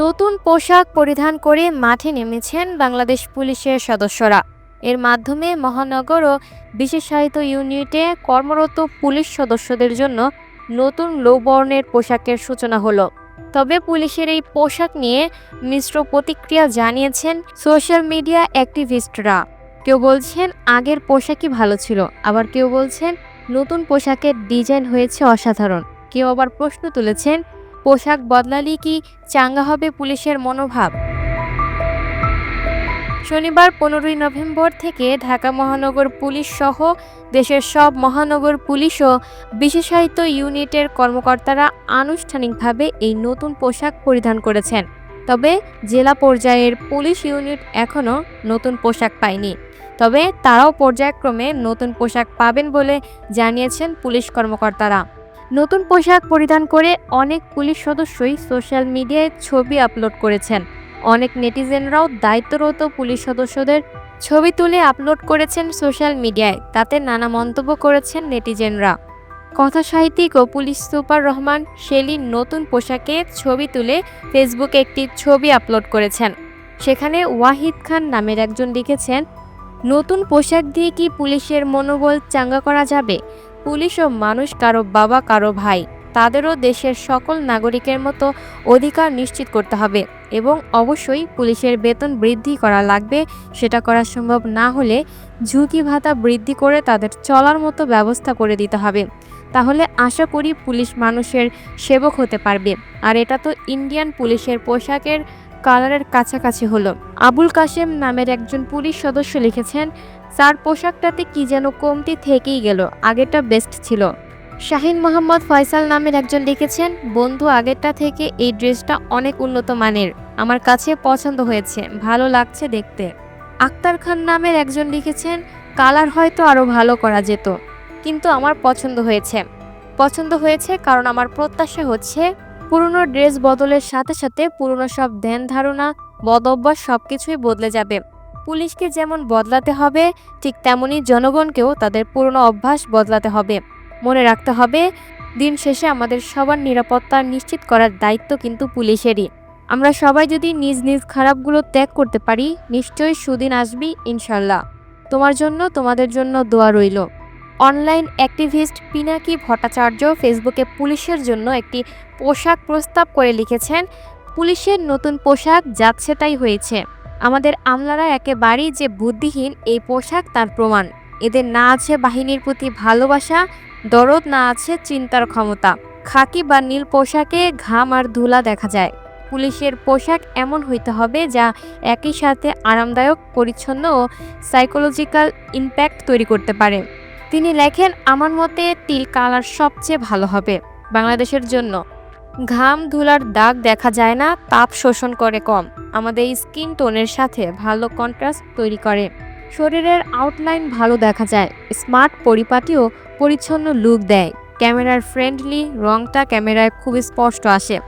নতুন পোশাক পরিধান করে মাঠে নেমেছেন বাংলাদেশ পুলিশের সদস্যরা। এর মাধ্যমে মহানগর ও বিশেষায়িত ইউনিটে কর্মরত পুলিশ সদস্যদের জন্য নতুন লৌবর্ণের পোশাকের সূচনা হলো। তবে পুলিশের এই পোশাক নিয়ে মিশ্র প্রতিক্রিয়া জানিয়েছেন সোশ্যাল মিডিয়া অ্যাক্টিভিস্টরা। কেউ বলছেন আগের পোশাকই ভালো ছিল, আবার কেউ বলছেন নতুন পোশাকের ডিজাইন হয়েছে অসাধারণ। কেউ আবার প্রশ্ন তুলেছেন পোশাক বদলালেই কি চাঙ্গা হবে পুলিশের মনোভাব? শনিবার পনেরোই নভেম্বর থেকে ঢাকা মহানগর পুলিশ সহ দেশের সব মহানগর পুলিশ ও বিশেষায়িত ইউনিটের কর্মকর্তারা আনুষ্ঠানিকভাবে এই নতুন পোশাক পরিধান করেছেন। তবে জেলা পর্যায়ের পুলিশ ইউনিট এখনও নতুন পোশাক পায়নি। তবে তারাও পর্যায়ক্রমে নতুন পোশাক পাবেন বলে জানিয়েছেন পুলিশ কর্মকর্তারা। নতুন পোশাক পরিধান করে অনেক পুলিশ সদস্যই সোশ্যাল মিডিয়ায় ছবি আপলোড করেছেন। অনেক নেটিজেনরাও দায়িত্বরত পুলিশ সদস্যদের ছবি তুলে আপলোড করেছেন সোশ্যাল মিডিয়ায়, তাতে নানা মন্তব্য করেছেন নেটিজেনরা। কথা সাহিত্যিক ও পুলিশ সুপার রহমান শেলি নতুন পোশাকে ছবি তুলে ফেসবুকে একটি ছবি আপলোড করেছেন। সেখানে ওয়াহিদ খান নামের একজন লিখেছেন, নতুন পোশাক দিয়ে কি পুলিশের মনোবল চাঙ্গা করা যাবে? পুলিশ ও মানুষ কারও বাবা, কারও ভাই। তাদেরও দেশের সকল নাগরিকের মতো অধিকার নিশ্চিত করতে হবে এবং অবশ্যই পুলিশের বেতন বৃদ্ধি করা লাগবে। সেটা করা সম্ভব না হলে ঝুঁকি ভাতা বৃদ্ধি করে তাদের চলার মতো ব্যবস্থা করে দিতে হবে। তাহলে আশা করি পুলিশ মানুষের সেবক হতে পারবে। আর এটা তো ইন্ডিয়ান পুলিশের পোশাকের কালারের কাছাকাছি হলো। আবুল কাশেম নামের একজন পুলিশ সদস্য লিখেছেন, স্যার, পোশাকটাতে কি যেন কমতি থেকেই গেল আগেটা বেস্ট ছিল। শাহিন মোহাম্মদ ফয়সাল নামের একজন লিখেছেন, বন্ধু, আগেরটা থেকে এই ড্রেসটা অনেক উন্নত মানের, আমার কাছে পছন্দ হয়েছে, ভালো লাগছে দেখতে। আক্তার খান নামের একজন লিখেছেন, কালার হয়তো আরও ভালো করা যেত, কিন্তু আমার পছন্দ হয়েছে। পছন্দ হয়েছে কারণ আমার প্রত্যাশা হচ্ছে পুরনো ড্রেস বদলের সাথে সাথে পুরনো সব ধ্যান ধারণা বদ অভ্যাস সব কিছুই বদলে যাবে। পুলিশকে যেমন বদলাতে হবে, ঠিক তেমনি জনগণকেও তাদের পুরনো অভ্যাস বদলাতে হবে। মনে রাখতে হবে, দিন শেষে আমাদের সবার নিরাপত্তা নিশ্চিত করার দায়িত্ব কিন্তু পুলিশেরই। আমরা সবাই যদি নিজ নিজ খারাপগুলো ত্যাগ করতে পারি, নিশ্চয়ই সুদিন আসবি, ইনশাল্লাহ। তোমার জন্য, তোমাদের জন্য দোয়া রইল। অনলাইন অ্যাক্টিভিস্ট পিনাকি ভট্টাচার্য ফেসবুকে পুলিশের জন্য একটি পোশাক প্রস্তাব করে লিখেছেন, পুলিশের নতুন পোশাক যাচ্ছে তাই হয়েছে। আমাদের আমলারা একেবারেই যে বুদ্ধিহীন এই পোশাক তার প্রমাণ। এদের না আছে বাহিনীর প্রতি ভালোবাসা, দরদ না আছে চিন্তার ক্ষমতা। খাকি বা নীল পোশাকে ঘাম আর ধুলা দেখা যায়। পুলিশের পোশাক এমন হইতে হবে যা একই সাথে আরামদায়ক, পরিচ্ছন্ন ও সাইকোলজিক্যাল ইম্প্যাক্ট তৈরি করতে পারে। তিনি লেখেন, আমার মতে টিল কালার সবচেয়ে ভালো হবে বাংলাদেশের জন্য। ঘাম ধুলার দাগ দেখা যায় না, তাপ শোষণ করে কম। আমাদের স্কিন টোনের সাথে ভালো কন্ট্রাস্ট তৈরি করে। শরীরের আউটলাইন ভালো দেখা যায়। স্মার্ট পরিপাটি ও পরিচ্ছন্ন লুক দেয়। ক্যামেরার ফ্রেন্ডলি রংটা ক্যামেরায় খুব স্পষ্ট আসে।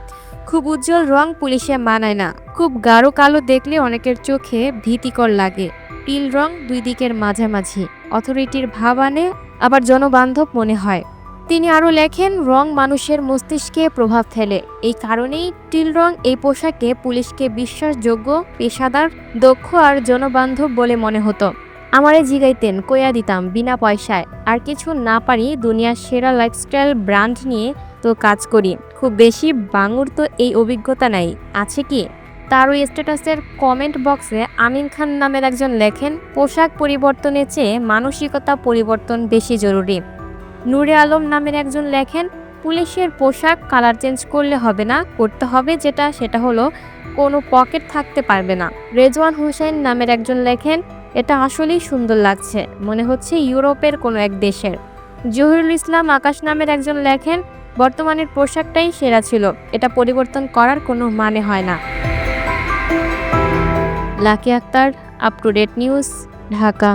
খুব উজ্জ্বল রং পুলিশে মানায় না। খুব গাঢ় কালো দেখলে অনেকের চোখে ভীতিকর লাগে। টিল রং দুই দিকের মাঝামাঝি। অথরিটির ভাব আনে আবার জনবান্ধব মনে হয়। তিনি আরও লেখেন, রং মানুষের মস্তিষ্কে প্রভাব ফেলে। এই কারণেই টিল রং এই পোশাকে পুলিশকে বিশ্বাসযোগ্য, পেশাদার, দক্ষ আর জনবান্ধব বলে মনে হতো। আমারে জিগাইতেন, কইয়া দিতাম, বিনা পয়সায়। আর কিছু না পারি দুনিয়ার সেরা লাইফস্টাইল ব্র্যান্ড নিয়ে তো কাজ করি। খুব বেশি বাঙুর তো এই অভিজ্ঞতা নাই। আছে কি? তার ওই স্ট্যাটাসের কমেন্ট বক্সে আমিন খান নামের একজন লেখেন, পোশাক পরিবর্তনের চেয়ে মানসিকতা পরিবর্তন বেশি জরুরি। নূরে আলম নামের একজন লেখেন, পুলিশের পোশাক কালার চেঞ্জ করলে হবে না, করতে হবে যেটা, সেটা হলো কোনো পকেট থাকতে পারবে না। রেজওয়ান হোসেন নামের একজন লেখেন, এটা আসলেই সুন্দর লাগছে, মনে হচ্ছে ইউরোপের কোনো এক দেশের। জহিরুল ইসলাম আকাশ নামের একজন লেখেন, বর্তমানের পোশাকটাই সেরা ছিল, এটা পরিবর্তন করার কোনো মানে হয় না। Lucky Akter up to date news Dhaka